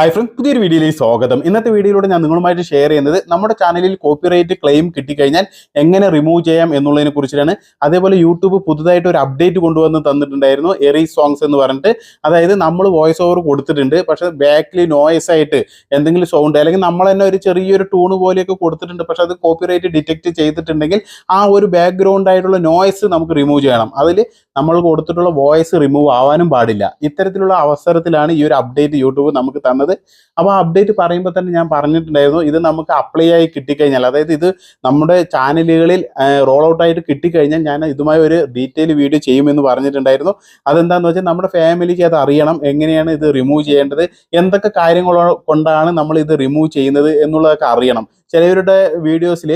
Hi friends പുതിയൊരു വീഡിയോയിലേക്ക് സ്വാഗതം. ഇന്നത്തെ വീഡിയോയിലൂടെ ഞാൻ നിങ്ങളുമായിട്ട് ഷെയർ ചെയ്യുന്നത് നമ്മുടെ ചാനലിൽ കോപ്പിറൈറ്റ് ക്ലെയിം കിട്ടിക്കഴിഞ്ഞാൽ എങ്ങനെ റിമൂവ് ചെയ്യാം എന്നുള്ളതിനെ കുറിച്ചിട്ടാണ്. അതേപോലെ യൂട്യൂബ് പുതുതായിട്ട് ഒരു അപ്ഡേറ്റ് കൊണ്ടുവന്ന് തന്നിട്ടുണ്ടായിരുന്നു എറി സോങ്സ് എന്ന് പറഞ്ഞിട്ട്. അതായത് നമ്മൾ വോയിസ് ഓവർ കൊടുത്തിട്ടുണ്ട് പക്ഷെ ബാക്കിൽ നോയ്സ് ആയിട്ട് എന്തെങ്കിലും സൗണ്ട് അല്ലെങ്കിൽ നമ്മൾ തന്നെ ഒരു ചെറിയൊരു ടൂണ് പോലെയൊക്കെ കൊടുത്തിട്ടുണ്ട് പക്ഷെ അത് കോപ്പിറൈറ്റ് ഡിറ്റക്ട് ചെയ്തിട്ടുണ്ടെങ്കിൽ ആ ഒരു ബാക്ക്ഗ്രൗണ്ട് ആയിട്ടുള്ള നോയ്സ് നമുക്ക് റിമൂവ് ചെയ്യണം. അതിൽ നമ്മൾ കൊടുത്തിട്ടുള്ള വോയിസ് റിമൂവ് ആവാനും പാടില്ല. ഇത്തരത്തിലുള്ള അവസരത്തിലാണ് ഈ ഒരു അപ്ഡേറ്റ് യൂട്യൂബ് നമുക്ക് തന്നത്. അപ്പോൾ ആ അപ്ഡേറ്റ് പറയുമ്പോൾ തന്നെ ഞാൻ പറഞ്ഞിട്ടുണ്ടായിരുന്നു ഇത് നമുക്ക് അപ്ലൈ ആയി കിട്ടിക്കഴിഞ്ഞാൽ അതായത് ഇത് നമ്മുടെ ചാനലുകളിൽ റോൾ ഔട്ട് ആയിട്ട് കിട്ടിക്കഴിഞ്ഞാൽ ഞാൻ ഇതുമായി ഒരു ഡീറ്റെയിൽ വീഡിയോ ചെയ്യുമെന്ന് പറഞ്ഞിട്ടുണ്ടായിരുന്നു. അതെന്താണെന്ന് വെച്ചാൽ നമ്മുടെ ഫാമിലിക്ക് അത് അറിയണം എങ്ങനെയാണ് ഇത് റിമൂവ് ചെയ്യേണ്ടത് എന്തൊക്കെ കാര്യങ്ങൾ കൊണ്ടാണ് നമ്മൾ ഇത് റിമൂവ് ചെയ്യുന്നത് എന്നുള്ളതൊക്കെ അറിയണം. ചിലവരുടെ വീഡിയോസിൽ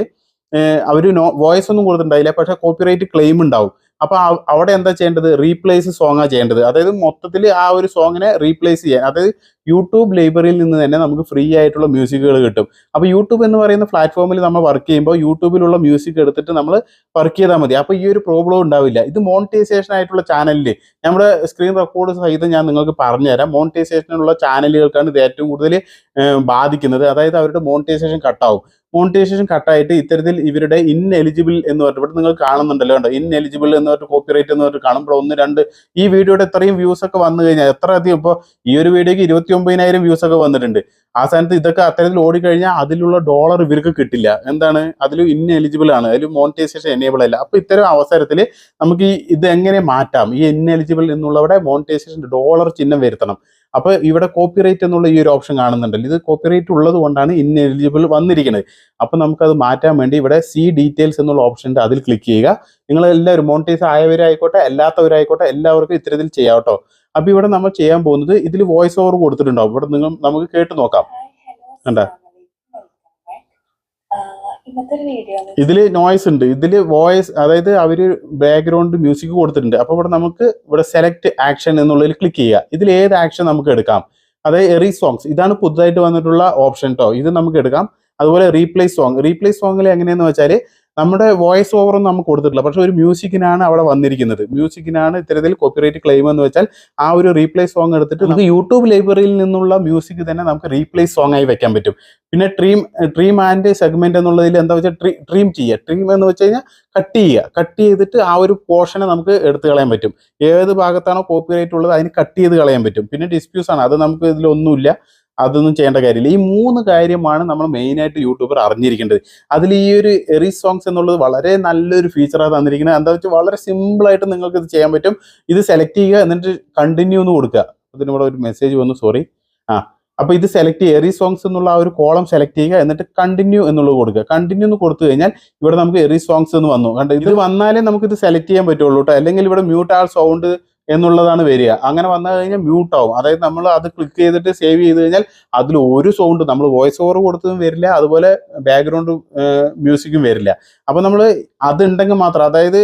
അവർ നോ വോയിസ് ഒന്നും കൊടുത്തിട്ടുണ്ടായില്ല പക്ഷേ കോപ്പിറൈറ്റ് ക്ലെയിം ഉണ്ടാവും. അപ്പോൾ അവിടെ എന്താ ചെയ്യേണ്ടത്? റീപ്ലേസ് സോങ്ങാണ് ചെയ്യേണ്ടത്. അതായത് മൊത്തത്തിൽ ആ ഒരു സോങ്ങിനെ റീപ്ലേസ് ചെയ്യാൻ അതായത് യൂട്യൂബ് ലൈബ്രറിയിൽ നിന്ന് തന്നെ നമുക്ക് ഫ്രീ ആയിട്ടുള്ള മ്യൂസിക്കുകൾ കിട്ടും. അപ്പോൾ യൂട്യൂബ് എന്ന് പറയുന്ന പ്ലാറ്റ്ഫോമിൽ നമ്മൾ വർക്ക് ചെയ്യുമ്പോൾ യൂട്യൂബിലുള്ള മ്യൂസിക് എടുത്തിട്ട് നമ്മൾ വർക്ക് ചെയ്താൽ മതി. അപ്പോൾ ഈ ഒരു പ്രോബ്ലം ഉണ്ടാവില്ല. ഇത് മോണിറ്റൈസേഷൻ ആയിട്ടുള്ള ചാനലിൽ നമ്മുടെ സ്ക്രീൻ റെക്കോർഡ് സഹിതം ഞാൻ നിങ്ങൾക്ക് പറഞ്ഞുതരാം. മോണിറ്റൈസേഷനുള്ള ചാനലുകൾക്കാണ് ഇത് ഏറ്റവും കൂടുതൽ ബാധിക്കുന്നത്. അതായത് അവരുടെ മോണിറ്റൈസേഷൻ കട്ടാവും മോണിറ്റൈസേഷൻ കട്ടായിട്ട് ഇത്തരത്തിൽ ഇവരുടെ ഇൻഎലിജിബിൾ എന്ന് പറഞ്ഞിട്ട് ഇവിടെ നിങ്ങൾ കാണുന്നുണ്ടല്ലോ കണ്ടോ? ഇൻഎലിജിബിൾ എന്ന് പറഞ്ഞിട്ട് കോപ്പിറൈറ്റ് എന്ന് പറഞ്ഞിട്ട് കാണുമ്പോൾ ഒന്ന് രണ്ട് ഈ വീഡിയോയുടെ ഇത്രയും വ്യൂസ് ഒക്കെ വന്നു കഴിഞ്ഞാൽ എത്ര അധികം? ഇപ്പോൾ ഈ ഒരു വീഡിയോക്ക് ഇരുപത്തി ഒമ്പതിനായിരം വ്യൂസ് ഒക്കെ വന്നിട്ടുണ്ട്. ആ സ്ഥാനത്ത് ഇതൊക്കെ അത്തരത്തിൽ ഓടിക്കഴിഞ്ഞാൽ അതിലുള്ള ഡോളർ ഇവർക്ക് കിട്ടില്ല. എന്താണ്? അതിൽ ഇൻഎലിജിബിൾ ആണ്. അതിൽ മോണിറ്റൈസേഷൻ എനേബിൾ അല്ല. അപ്പൊ ഇത്തരം അവസരത്തിൽ നമുക്ക് ഈ ഇത് എങ്ങനെ മാറ്റാം? ഈ ഇൻഎലിജിബിൾ എന്നുള്ളവിടെ മോണിറ്റൈസേഷൻ ഡോളർ ചിഹ്നം വരുത്തണം. അപ്പൊ ഇവിടെ കോപ്പിറൈറ്റ് എന്നുള്ള ഈ ഒരു ഓപ്ഷൻ കാണുന്നുണ്ടല്ലോ. ഇത് കോപ്പിറൈറ്റ് ഉള്ളത് കൊണ്ടാണ് ഇൻഎലിജിബിൾ വന്നിരിക്കുന്നത് അപ്പൊ നമുക്കത് മാറ്റാൻ വേണ്ടി ഇവിടെ സി ഡീറ്റെയിൽസ് എന്നുള്ള ഓപ്ഷൻ ഉണ്ട് അതിൽ ക്ലിക്ക് ചെയ്യുക. നിങ്ങൾ എല്ലാവരും മോണിറ്റൈസ് ആയവരായിക്കോട്ടെ അല്ലാത്തവരായിക്കോട്ടെ എല്ലാവർക്കും ഇത്തരത്തിൽ ചെയ്യാം കേട്ടോ. അപ്പൊ ഇവിടെ നമ്മൾ ചെയ്യാൻ പോകുന്നത് ഇതിൽ വോയിസ് ഓവർ കൊടുത്തിട്ടുണ്ടാവും. ഇവിടെ നിങ്ങൾ നമുക്ക് കേട്ട് നോക്കാം. കണ്ടാ? ഇതിൽ നോയിസ് വീഡിയോ ഇതിൽ നോയ്സ് ഉണ്ട്. ഇതിൽ വോയിസ് അതായത് അവർ ബാക്ക്ഗ്രൗണ്ട് മ്യൂസിക് കൊടുത്തിട്ടുണ്ട്. അപ്പോൾ ഇവിടെ നമുക്ക് ഇവിടെ സെലക്ട് ആക്ഷൻ എന്നുള്ളതിൽ ക്ലിക്ക് ചെയ്യുക. ഇതിൽ ഏത് ആക്ഷൻ നമുക്ക് എടുക്കാം? അതായത് എറി സോങ്സ് ഇതാണ് പുതുതായിട്ട് വന്നിട്ടുള്ള ഓപ്ഷൻ കേട്ടോ ഇത് നമുക്ക് എടുക്കാം. അതുപോലെ റീപ്ലേസ് സോങ് റീപ്ലേസ് സോങ്ങിൽ എങ്ങനെയെന്ന് വെച്ചാൽ നമ്മുടെ വോയിസ് ഓവറൊന്നും നമുക്ക് കൊടുത്തിട്ടില്ല. പക്ഷെ ഒരു മ്യൂസിക്കിനാണ് അവിടെ വന്നിരിക്കുന്നത്. മ്യൂസിക്കിനാണ് ഇത്തരത്തിൽ കോപ്പിറൈറ്റ് ക്ലെയിം എന്ന് വെച്ചാൽ ആ ഒരു റീപ്ലേസ് സോങ് എടുത്തിട്ട് നമുക്ക് യൂട്യൂബ് ലൈബ്രറിയിൽ നിന്നുള്ള മ്യൂസിക് തന്നെ നമുക്ക് റീപ്ലേസ് സോങ് ആയി വെക്കാൻ പറ്റും. പിന്നെ ട്രീം ട്രീം ആൻഡ് സെഗ്മെന്റ് എന്നുള്ളതിൽ എന്താ വെച്ചാൽ ട്രീ ട്രീം ചെയ്യുക. ട്രീം എന്ന് വെച്ച് കഴിഞ്ഞാൽ കട്ട് ചെയ്യുക. കട്ട് ചെയ്തിട്ട് ആ ഒരു പോർഷനെ നമുക്ക് എടുത്തു കളയാൻ പറ്റും. ഏത് ഭാഗത്താണോ കോപ്പിറൈറ്റ് ഉള്ളത് അതിന് കട്ട് ചെയ്ത് കളയാൻ പറ്റും. പിന്നെ ഡിസ്പ്യൂസ് ആണ്. അത് നമുക്ക് ഇതിലൊന്നുമില്ല. അതൊന്നും ചെയ്യേണ്ട കാര്യമില്ല. ഈ മൂന്ന് കാര്യമാണ് നമ്മൾ മെയിനായിട്ട് യൂട്യൂബർ അറിഞ്ഞിരിക്കേണ്ടത്. അതിൽ ഈ ഒരു എറി സോങ്സ് എന്നുള്ളത് വളരെ നല്ലൊരു ഫീച്ചറാണ് തന്നിരിക്കുന്നത്. എന്താ വെച്ചാൽ വളരെ സിമ്പിളായിട്ട് ആയിട്ട് നിങ്ങൾക്ക് ഇത് ചെയ്യാൻ പറ്റും. ഇത് സെലക്ട് ചെയ്യുക എന്നിട്ട് കണ്ടിന്യൂ എന്ന് കൊടുക്കുക. അതിനോട് ഒരു മെസ്സേജ് വന്നു സോറി ആ അപ്പോൾ ഇത് സെലക്ട് ചെയ്യുക. എറി സോങ്സ് എന്നുള്ള ആ ഒരു കോളം സെലക്ട് ചെയ്യുക എന്നിട്ട് കണ്ടിന്യൂ എന്നുള്ളത് കൊടുക്കുക. കണ്ടിന്യൂ എന്ന് കൊടുത്തു കഴിഞ്ഞാൽ ഇവിടെ നമുക്ക് എറി സോങ്സ് എന്ന് വന്നു. കണ്ട്? ഇത് വന്നാലേ നമുക്ക് ഇത് സെലക്ട് ചെയ്യാൻ പറ്റുള്ളൂ കേട്ടോ. അല്ലെങ്കിൽ ഇവിടെ മ്യൂട്ട് ആൾ സൗണ്ട് എന്നുള്ളതാണ് വരിക. അങ്ങനെ വന്നു കഴിഞ്ഞാൽ മ്യൂട്ട് ആവും. അതായത് നമ്മൾ അത് ക്ലിക്ക് ചെയ്തിട്ട് സേവ് ചെയ്ത് കഴിഞ്ഞാൽ അതിൽ ഒരു സൗണ്ട് നമ്മൾ വോയിസ് ഓവർ കൊടുത്തതും വരില്ല. അതുപോലെ ബാക്ക്ഗ്രൗണ്ട് മ്യൂസിക്കും വരില്ല. അപ്പോൾ നമ്മൾ അതുണ്ടെങ്കിൽ മാത്രം അതായത്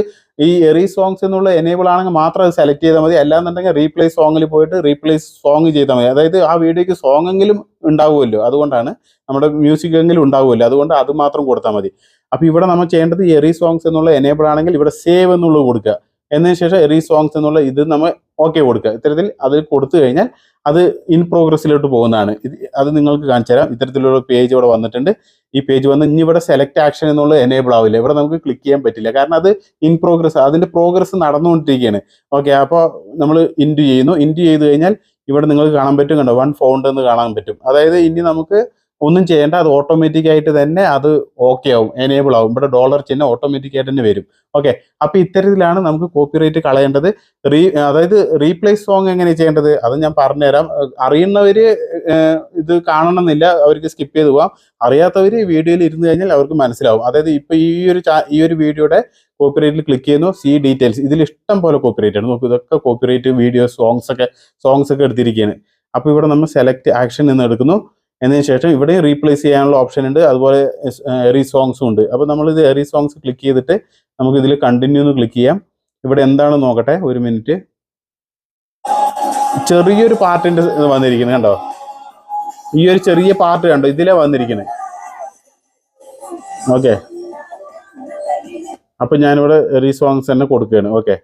ഈ എറി സോങ്സ് എന്നുള്ള എനേബിൾ ആണെങ്കിൽ മാത്രം അത് സെലക്ട് ചെയ്താൽ മതി. അല്ലാന്നുണ്ടെങ്കിൽ റീപ്ലേസ് സോങ്ങിൽ പോയിട്ട് റീപ്ലേസ് സോങ് ചെയ്താൽ മതി. അതായത് ആ വീഡിയോക്ക് സോങ് എങ്കിലും ഉണ്ടാവുമല്ലോ. അതുകൊണ്ടാണ് നമ്മുടെ മ്യൂസിക് എങ്കിലും ഉണ്ടാവുമല്ലോ. അതുകൊണ്ട് അത് മാത്രം കൊടുത്താൽ മതി. അപ്പോൾ ഇവിടെ നമ്മൾ ചെയ്യേണ്ടത് എറി സോങ്സ് എന്നുള്ള എനേബിൾ ആണെങ്കിൽ ഇവിടെ സേവ് എന്നുള്ളത് കൊടുക്കുക. എന്നതിന് ശേഷം എറി സോങ്സ് എന്നുള്ള ഇത് നമ്മൾ ഓക്കെ കൊടുക്കുക. ഇത്തരത്തിൽ അത് കൊടുത്തു കഴിഞ്ഞാൽ അത് ഇൻ പ്രോഗ്രസ്സിലോട്ട് പോകുന്നതാണ്. ഇത് അത് നിങ്ങൾക്ക് കാണിച്ചു തരാം. ഇത്തരത്തിലുള്ള പേജ് ഇവിടെ വന്നിട്ടുണ്ട്. ഈ പേജ് വന്ന് ഇനി ഇവിടെ സെലക്ട് ആക്ഷൻ എന്നുള്ളത് എനേബിൾ ആവില്ല. ഇവിടെ നമുക്ക് ക്ലിക്ക് ചെയ്യാൻ പറ്റില്ല. കാരണം അത് ഇൻ പ്രോഗ്രസ് അതിന്റെ പ്രോഗ്രസ് നടന്നുകൊണ്ടിരിക്കുകയാണ്. ഓക്കെ അപ്പോൾ നമ്മൾ ഇന്റു ചെയ്യുന്നു. ഇന്റു ചെയ്ത് കഴിഞ്ഞാൽ ഇവിടെ നിങ്ങൾക്ക് കാണാൻ പറ്റും കണ്ടോ? വൺ ഫൗണ്ട് എന്ന് കാണാൻ പറ്റും. അതായത് ഇനി നമുക്ക് ഒന്നും ചെയ്യേണ്ട അത് ഓട്ടോമാറ്റിക് ആയിട്ട് തന്നെ അത് ഓക്കെ ആവും എനേബിൾ ആവും. ഇവിടെ ഡോളർ ചിഹ്നം ഓട്ടോമാറ്റിക് ആയിട്ട് തന്നെ വരും. ഓക്കെ അപ്പൊ ഇത്തരത്തിലാണ് നമുക്ക് കോപ്പിറൈറ്റ് കളയേണ്ടത്. റീ അതായത് റീപ്ലേസ് സോങ് എങ്ങനെ ചെയ്യേണ്ടത്? അത് ഞാൻ പറഞ്ഞുതരാം. അറിയുന്നവര് ഇത് കാണണമെന്നില്ല. അവർക്ക് സ്കിപ്പ് ചെയ്ത് പോവാം. അറിയാത്തവര് വീഡിയോയിൽ ഇരുന്ന് കഴിഞ്ഞാൽ അവർക്ക് മനസ്സിലാവും. അതായത് ഇപ്പൊ ഈ ഒരു ഈ ഒരു വീഡിയോയുടെ കോപ്പിറൈറ്റിൽ ക്ലിക്ക് ചെയ്യുന്നു സി ഡീറ്റെയിൽസ് ഇതിൽ ഇഷ്ടം പോലെ കോപ്പിറൈറ്റ് ആണ്. നോക്കൂ ഇതൊക്കെ കോപ്പിറൈറ്റ് വീഡിയോ സോങ്സ് ഒക്കെ സോങ്സ് ഒക്കെ എടുത്തിരിക്കുകയാണ്. അപ്പൊ ഇവിടെ നമ്മൾ സെലക്ട് ആക്ഷൻ എന്ന് എടുക്കുന്നു. എന്നതിന് ശേഷം ഇവിടെ റീപ്ലേസ് ചെയ്യാനുള്ള ഓപ്ഷൻ ഉണ്ട്. അതുപോലെ എറി സോങ്സും ഉണ്ട്. അപ്പോൾ നമ്മൾ ഇത് എറി സോങ്സ് ക്ലിക്ക് ചെയ്തിട്ട് നമുക്ക് ഇതിൽ കണ്ടിന്യൂ എന്ന് ക്ലിക്ക് ചെയ്യാം. ഇവിടെ എന്താണ് നോക്കട്ടെ ഒരു മിനിറ്റ് ചെറിയൊരു പാർട്ടിന്റെ വന്നിരിക്കുന്നത് കണ്ടോ? ഈ ഒരു ചെറിയ പാർട്ട് കണ്ടോ? ഇതിലെ വന്നിരിക്കുന്നത് ഓക്കെ അപ്പം ഞാനിവിടെ എറി സോങ്സ് തന്നെ കൊടുക്കുകയാണ്. ഓക്കെ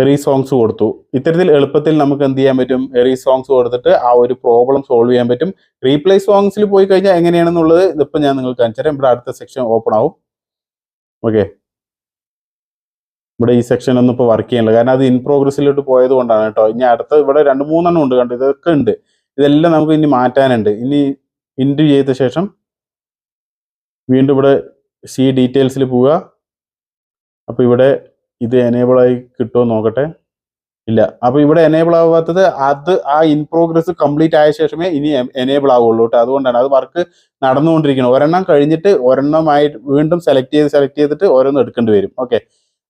എറി സോങ്സ് കൊടുത്തു. ഇത്തരത്തിൽ എളുപ്പത്തിൽ നമുക്ക് എന്ത് ചെയ്യാൻ പറ്റും? എറി സോങ്സ് കൊടുത്തിട്ട് ആ ഒരു പ്രോബ്ലം സോൾവ് ചെയ്യാൻ പറ്റും. റീപ്ലേ സോങ്സിൽ പോയി കഴിഞ്ഞാൽ എങ്ങനെയാണെന്നുള്ളത് ഇതിപ്പോൾ ഞാൻ നിങ്ങൾക്ക് കാണിച്ചു തരാം. ഇവിടെ അടുത്ത സെക്ഷൻ ഓപ്പൺ ആവും. ഓക്കെ ഇവിടെ ഈ സെക്ഷൻ ഒന്നും ഇപ്പോൾ വർക്ക് ചെയ്യണില്ല കാരണം അത് ഇൻ പ്രോഗ്രസ്സിലോട്ട് പോയത് കൊണ്ടാണ് കേട്ടോ. ഇനി അടുത്ത ഇവിടെ രണ്ട് മൂന്നെണ്ണം ഉണ്ട് കണ്ടു? ഇതൊക്കെ ഉണ്ട്. ഇതെല്ലാം നമുക്ക് ഇനി മാറ്റാനുണ്ട്. ഇനി ഇന്റു ചെയ്ത ശേഷം വീണ്ടും ഇവിടെ സി ഡീറ്റെയിൽസിൽ പോവുക. അപ്പോൾ ഇവിടെ ഇത് എനേബിൾ ആയി കിട്ടുമോ നോക്കട്ടെ. ഇല്ല. അപ്പൊ ഇവിടെ എനേബിൾ ആവാത്തത് അത് ആ ഇൻ പ്രോഗ്രസ് കംപ്ലീറ്റ് ആയ ശേഷമേ ഇനി എനേബിൾ ആവുള്ളൂ കേട്ടോ. അതുകൊണ്ടാണ് അത് വർക്ക് നടന്നുകൊണ്ടിരിക്കുന്നത് ഒരെണ്ണം കഴിഞ്ഞിട്ട് ഒരെണ്ണമായി വീണ്ടും സെലക്ട് ചെയ്ത് സെലക്ട് ചെയ്തിട്ട് ഓരോന്ന് എടുക്കേണ്ടി വരും. ഓക്കെ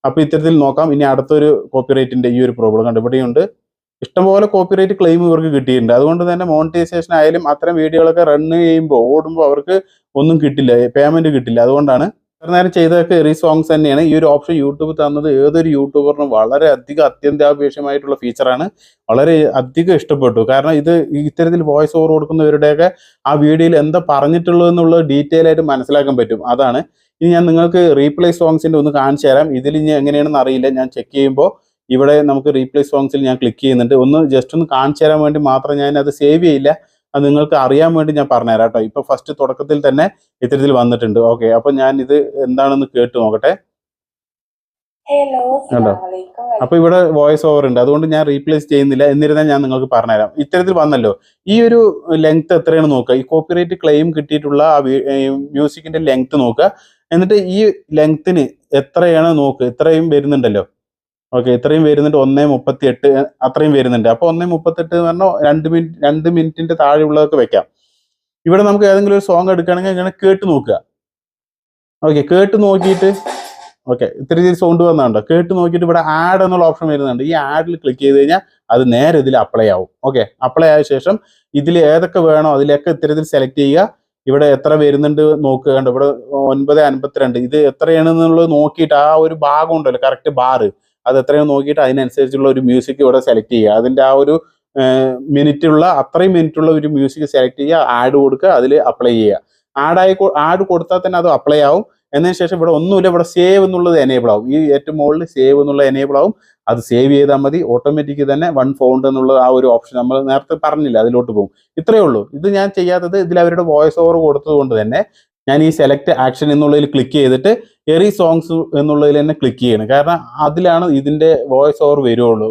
അപ്പൊ ഇത്തരത്തിൽ നോക്കാം. ഇനി അടുത്തൊരു കോപ്പിറൈറ്റിന്റെ ഈ ഒരു പ്രോബ്ലം കണ്ടു. ഇവിടെയുണ്ട് ഇഷ്ടംപോലെ കോപ്പിറൈറ്റ് ക്ലെയിം ഇവർക്ക് കിട്ടിയിട്ടുണ്ട്. അതുകൊണ്ട് തന്നെ മോണിറ്റൈസേഷൻ ആയാലും അത്തരം വീഡിയോകളൊക്കെ റൺ ചെയ്യുമ്പോൾ ഓടുമ്പോൾ അവർക്ക് ഒന്നും കിട്ടില്ല. പേയ്മെന്റ് കിട്ടില്ല. അതുകൊണ്ടാണ് നേരം ചെയ്തതൊക്കെ എറി സോങ്സ് തന്നെയാണ്. ഈ ഒരു ഓപ്ഷൻ യൂട്യൂബ് തന്നത് ഏതൊരു യൂട്യൂബറിനും വളരെ അധികം അത്യന്താപേക്ഷമായിട്ടുള്ള ഫീച്ചറാണ് വളരെ അധികം ഇഷ്ടപ്പെട്ടു. കാരണം ഇത് ഇത്തരത്തിൽ വോയിസ് ഓവർ കൊടുക്കുന്നവരുടെയൊക്കെ ആ വീഡിയോയിൽ എന്താ പറഞ്ഞിട്ടുള്ളത് എന്നുള്ളത് ഡീറ്റെയിൽ ആയിട്ട് മനസ്സിലാക്കാൻ പറ്റും. അതാണ്. ഇനി ഞാൻ നിങ്ങൾക്ക് റീപ്ലേ സോങ്സിന്റെ ഒന്ന് കാണിച്ചു തരാം. ഇതിൽ ഇനി എങ്ങനെയാണെന്ന് അറിയില്ല. ഞാൻ ചെക്ക് ചെയ്യുമ്പോൾ ഇവിടെ നമുക്ക് റീപ്ലേ സോങ്സിൽ ഞാൻ ക്ലിക്ക് ചെയ്യുന്നുണ്ട്. ഒന്ന് ജസ്റ്റ് ഒന്ന് കാണിച്ചു തരാൻ വേണ്ടി മാത്രം ഞാൻ അത് സേവ് ചെയ്യില്ല. അത് നിങ്ങൾക്ക് അറിയാൻ വേണ്ടി ഞാൻ പറഞ്ഞുതരാം കേട്ടോ. ഇപ്പൊ ഫസ്റ്റ് തുടക്കത്തിൽ തന്നെ ഇത്തരത്തിൽ വന്നിട്ടുണ്ട്. ഓക്കെ അപ്പൊ ഞാൻ ഇത് എന്താണെന്ന് കേട്ട് നോക്കട്ടെ. ഹലോ കണ്ടോ? അപ്പൊ ഇവിടെ വോയിസ് ഓവർ ഉണ്ട്. അതുകൊണ്ട് ഞാൻ റീപ്ലേസ് ചെയ്യുന്നില്ല. എന്നിരുന്നാൽ ഞാൻ നിങ്ങൾക്ക് പറഞ്ഞുതരാം. ഇത്തരത്തിൽ വന്നല്ലോ. ഈ ഒരു ലെങ്ത് എത്രയാണ് നോക്കുക? ഈ കോപ്പിറൈറ്റ് ക്ലെയിം കിട്ടിയിട്ടുള്ള ആ മ്യൂസിക്കിന്റെ ലെങ്ത് നോക്കുക. എന്നിട്ട് ഈ ലെങ്ത്തിന് എത്രയാണ് നോക്ക് ഇത്രയും വരുന്നുണ്ടല്ലോ. ഓക്കെ ഇത്രയും വരുന്നുണ്ട്. ഒന്നേ മുപ്പത്തി എട്ട് അത്രയും വരുന്നുണ്ട്. അപ്പോൾ ഒന്നേ മുപ്പത്തെട്ട് എന്ന് പറഞ്ഞാൽ രണ്ട് മിനിറ്റ് രണ്ട് മിനിറ്റിന്റെ താഴെയുള്ളതൊക്കെ വെക്കാം. ഇവിടെ നമുക്ക് ഏതെങ്കിലും ഒരു സോങ് എടുക്കുകയാണെങ്കിൽ ഇങ്ങനെ കേട്ട് നോക്കുക. ഓക്കെ കേട്ട് നോക്കിയിട്ട് ഓക്കെ ഇത്തിരി സൗണ്ട് വന്നുണ്ടോ? കേട്ട് നോക്കിയിട്ട് ഇവിടെ ആഡ് എന്നുള്ള ഓപ്ഷൻ വരുന്നുണ്ട്. ഈ ആഡിൽ ക്ലിക്ക് ചെയ്ത് കഴിഞ്ഞാൽ അത് നേരെ ഇതിൽ അപ്ലൈ ആവും. ഓക്കെ അപ്ലൈ ആയ ശേഷം ഇതിൽ ഏതൊക്കെ വേണോ അതിലൊക്കെ ഇത്തരത്തിൽ സെലക്ട് ചെയ്യുക. ഇവിടെ എത്ര വരുന്നുണ്ട് നോക്കുക. ഇവിടെ ഒൻപത് അൻപത്തിരണ്ട്. ഇത് എത്രയാണെന്നുള്ളത് നോക്കിയിട്ട് ആ ഒരു ഭാഗം ഉണ്ടല്ലോ കറക്റ്റ് ബാറ് അത് എത്രയോ നോക്കിയിട്ട് അതിനനുസരിച്ചുള്ള ഒരു മ്യൂസിക് ഇവിടെ സെലക്ട് ചെയ്യുക. അതിന്റെ ആ ഒരു മിനിറ്റുള്ള അത്രയും മിനിറ്റുള്ള ഒരു മ്യൂസിക് സെലക്ട് ചെയ്യുക ആഡ് കൊടുക്കുക അതിൽ അപ്ലൈ ചെയ്യുക. ആഡായി ആഡ് കൊടുത്താൽ തന്നെ അത് അപ്ലൈ ആവും. എന്നതിന് ശേഷം ഇവിടെ ഒന്നുമില്ല ഇവിടെ സേവ് എന്നുള്ളത് എനേബിൾ ആവും. ഈ ഏറ്റവും മുകളിൽ സേവ് എന്നുള്ള എനേബിൾ ആവും. അത് സേവ് ചെയ്താൽ മതി. ഓട്ടോമാറ്റിക് തന്നെ വൺ ഫോണ്ട് എന്നുള്ള ആ ഒരു ഓപ്ഷൻ നമ്മൾ നേരത്തെ പറഞ്ഞില്ല അതിലോട്ട് പോകും. ഇത്രയേ ഉള്ളൂ. ഇത് ഞാൻ ചെയ്യാത്തത് ഇതിൽ അവരുടെ വോയിസ് ഓവർ കൊടുത്തത് കൊണ്ട് തന്നെ ഞാൻ ഈ സെലക്ട് ആക്ഷൻ എന്നുള്ളതിൽ ക്ലിക്ക് ചെയ്തിട്ട് എറി സോങ്സ് എന്നുള്ളതിൽ തന്നെ ക്ലിക്ക് ചെയ്യണം. കാരണം അതിലാണ് ഇതിന്റെ വോയിസ് ഓവർ വരുള്ളൂ.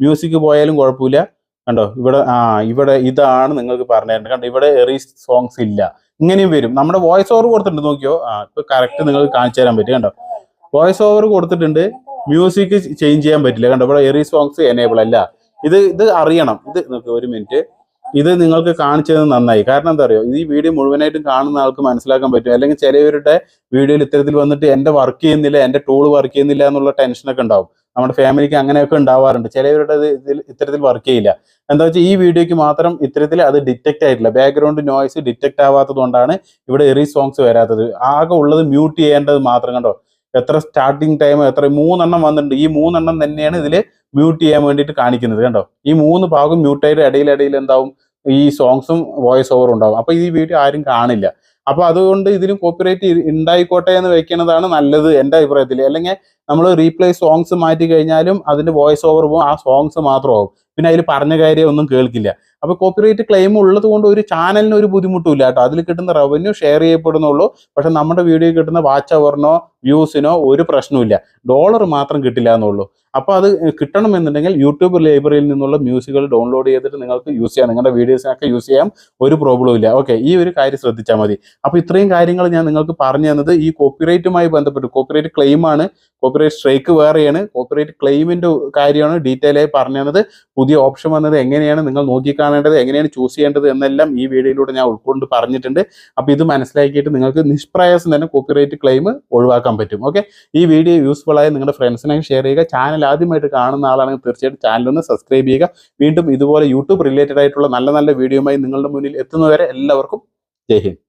മ്യൂസിക് പോയാലും കുഴപ്പമില്ല. കണ്ടോ? ഇവിടെ ആ ഇവിടെ ഇതാണ് നിങ്ങൾക്ക് പറഞ്ഞു കണ്ടോ? ഇവിടെ എറി സോങ്സ് ഇല്ല. ഇങ്ങനെയും വരും. നമ്മുടെ വോയിസ് ഓവർ കൊടുത്തിട്ടുണ്ട് നോക്കിയോ? ആ ഇപ്പൊ കറക്റ്റ് നിങ്ങൾക്ക് കാണിച്ചു തരാൻ പറ്റും. കണ്ടോ? വോയിസ് ഓവർ കൊടുത്തിട്ടുണ്ട്. മ്യൂസിക് ചേഞ്ച് ചെയ്യാൻ പറ്റില്ല. കണ്ടോ? ഇവിടെ എറി സോങ്സ് എനേബിൾ അല്ല. ഇത് ഇത് അറിയണം. ഇത് ഒരു മിനിറ്റ് ഇത് നിങ്ങൾക്ക് കാണിച്ചത് നന്നായി. കാരണം എന്താ പറയുക ഈ വീഡിയോ മുഴുവനായിട്ടും കാണുന്ന ആൾക്ക് മനസ്സിലാക്കാൻ പറ്റും. അല്ലെങ്കിൽ ചിലവരുടെ വീഡിയോയിൽ ഇത്തരത്തിൽ വന്നിട്ട് എന്റെ വർക്ക് ചെയ്യുന്നില്ല എന്റെ ടൂൾ വർക്ക് ചെയ്യുന്നില്ല എന്നുള്ള ടെൻഷനൊക്കെ ഉണ്ടാവും. നമ്മുടെ ഫാമിലിക്ക് അങ്ങനെയൊക്കെ ഉണ്ടാവാറുണ്ട്. ചിലവരുടെ ഇത് ഇതിൽ ഇത്തരത്തിൽ വർക്ക് ചെയ്യില്ല. എന്താ വെച്ചാൽ ഈ വീഡിയോക്ക് മാത്രം ഇത്തരത്തിൽ അത് ഡിറ്റക്ട് ആയിട്ടില്ല. ബാക്ക്ഗ്രൗണ്ട് നോയ്സ് ഡിറ്റക്ട് ആവാത്തത് കൊണ്ടാണ് ഇവിടെ എറി സോങ്സ് വരാത്തത്. ആകെ ഉള്ളത് മ്യൂട്ട് ചെയ്യേണ്ടത് മാത്രം കണ്ടോ? എത്ര സ്റ്റാർട്ടിങ് ടൈം എത്ര മൂന്നെണ്ണം വന്നിട്ടുണ്ട്. ഈ മൂന്നെണ്ണം തന്നെയാണ് ഇതിൽ മ്യൂട്ട് ചെയ്യാൻ വേണ്ടിയിട്ട് കാണിക്കുന്നത് കണ്ടോ? ഈ മൂന്ന് ഭാഗം മ്യൂട്ടായിട്ട് ഇടയിലിടയിൽ എന്താവും? ഈ സോങ്സും വോയിസ് ഓവറും ഉണ്ടാവും. അപ്പൊ ഈ വീഡിയോ ആരും കാണില്ല. അപ്പൊ അതുകൊണ്ട് ഇതിന് കോപ്പിറൈറ്റ് ഉണ്ടായിക്കോട്ടെ എന്ന് വെക്കുന്നതാണ് നല്ലത് എന്റെ അഭിപ്രായത്തിൽ അല്ലെങ്കിൽ നമ്മൾ റീപ്ലേ സോങ്സ് മാറ്റി കഴിഞ്ഞാലും അതിന്റെ വോയിസ് ഓവർ പോകും ആ സോങ്സ് മാത്രമാവും. പിന്നെ അതിൽ പറഞ്ഞ കാര്യം ഒന്നും കേൾക്കില്ല. അപ്പോൾ കോപ്പിറൈറ്റ് ക്ലെയിം ഉള്ളത് കൊണ്ട് ഒരു ചാനലിന് ഒരു ബുദ്ധിമുട്ടില്ല കേട്ടോ. അതിൽ കിട്ടുന്ന റവന്യൂ ഷെയർ ചെയ്യപ്പെടുന്നുള്ളൂ. പക്ഷേ നമ്മുടെ വീഡിയോ കിട്ടുന്ന വാച്ച് അവറിനോ വ്യൂസിനോ ഒരു പ്രശ്നമില്ല ഡോളർ മാത്രം കിട്ടില്ല എന്നുള്ളൂ. അപ്പോൾ അത് കിട്ടണമെന്നുണ്ടെങ്കിൽ യൂട്യൂബ് ലൈബ്രറിയിൽ നിന്നുള്ള മ്യൂസിക്കുകൾ ഡൗൺലോഡ് ചെയ്തിട്ട് നിങ്ങൾക്ക് യൂസ് ചെയ്യാം. നിങ്ങളുടെ വീഡിയോസിനൊക്കെ യൂസ് ചെയ്യാം. ഒരു പ്രോബ്ലം ഇല്ല. ഓക്കെ ഈ ഒരു കാര്യം ശ്രദ്ധിച്ചാൽ മതി. അപ്പോൾ ഇത്രയും കാര്യങ്ങൾ ഞാൻ നിങ്ങൾക്ക് പറഞ്ഞു തന്നത് ഈ കോപ്പിറൈറ്റുമായി ബന്ധപ്പെട്ട് കോപ്പിറൈറ്റ് ക്ലെയിം ആണ്. കോപ്പിറൈറ്റ് സ്ട്രൈക്ക് വേറെയാണ്. കോപ്പറേറ്റ് ക്ലെയിമിന്റെ കാര്യമാണ് ഡീറ്റെയിൽ ആയി പറഞ്ഞു തന്നത് പുതിയ ഓപ്ഷൻ വന്നത് എങ്ങനെയാണ് നിങ്ങൾ നോക്കിക്കാണേണ്ടത് എങ്ങനെയാണ് ചൂസ് ചെയ്യേണ്ടത് എന്നെല്ലാം ഈ വീഡിയോയിലൂടെ ഞാൻ ഉൾക്കൊണ്ട് പറഞ്ഞിട്ടുണ്ട്. അപ്പോൾ ഇത് മനസ്സിലാക്കിയിട്ട് നിങ്ങൾക്ക് നിഷ്പ്രയാസം തന്നെ കോപ്പിറൈറ്റ് ക്ലെയിം ഒഴിവാക്കാൻ പറ്റും. ഓക്കെ ഈ വീഡിയോ യൂസ്ഫുൾ ആയി നിങ്ങളുടെ ഫ്രണ്ട്സിനെ ഷെയർ ചെയ്യുക. ചാനൽ ആദ്യമായിട്ട് കാണുന്ന ആളാണെങ്കിൽ തീർച്ചയായിട്ടും ചാനൽ ഒന്ന് സബ്സ്ക്രൈബ് ചെയ്യുക. വീണ്ടും ഇതുപോലെ യൂട്യൂബ് റിലേറ്റഡ് ആയിട്ടുള്ള നല്ല നല്ല വീഡിയോയുമായി നിങ്ങളുടെ മുന്നിൽ എത്തുന്നവരെ എല്ലാവർക്കും ജയ് ഹിന്ദ്.